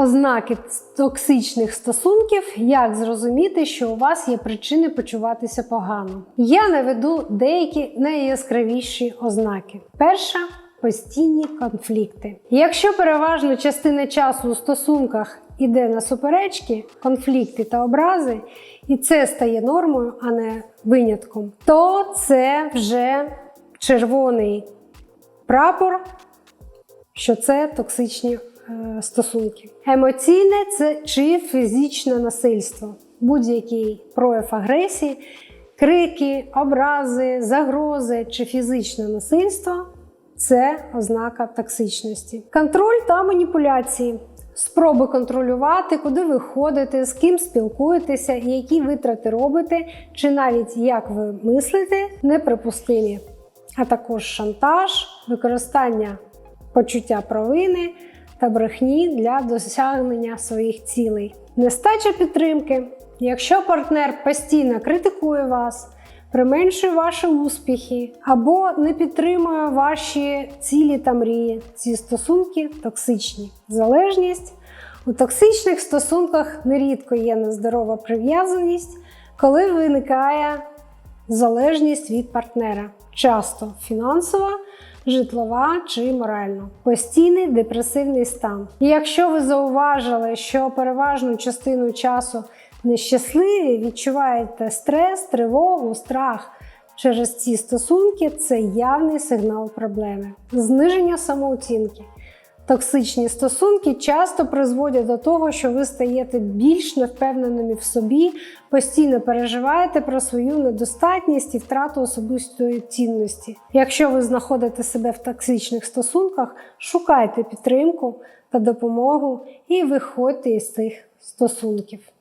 Ознаки токсичних стосунків, як зрозуміти, що у вас є причини почуватися погано. Я наведу деякі найяскравіші ознаки. Перша постійні конфлікти. Якщо переважна частина часу у стосунках іде на суперечки, конфлікти та образи, і це стає нормою, а не винятком, то це вже червоний прапор, що це токсичні е, стосунки. Емоційне це чи фізичне насильство, будь-який прояв агресії, крики, образи, загрози чи фізичне насильство це ознака токсичності. Контроль та маніпуляції. Спроби контролювати, куди ви ходите, з ким спілкуєтеся, які витрати робите, чи навіть як ви мислите, неприпустимі. А також шантаж, використання почуття провини та брехні для досягнення своїх цілей. Нестача підтримки. Якщо партнер постійно критикує вас, применшує ваші успіхи або не підтримує ваші цілі та мрії, ці стосунки токсичні. Залежність у токсичних стосунках нерідко є нездорова прив'язаність, коли виникає залежність від партнера, часто фінансова, житлова чи моральна, постійний депресивний стан. І якщо ви зауважили, що переважну частину часу нещасливі, відчуваєте стрес, тривогу, страх через ці стосунки, це явний сигнал проблеми. Зниження самооцінки. Токсичні стосунки часто призводять до того, що ви стаєте більш невпевненими в собі, постійно переживаєте про свою недостатність і втрату особистої цінності. Якщо ви знаходите себе в токсичних стосунках, шукайте підтримку та допомогу і виходьте із цих стосунків.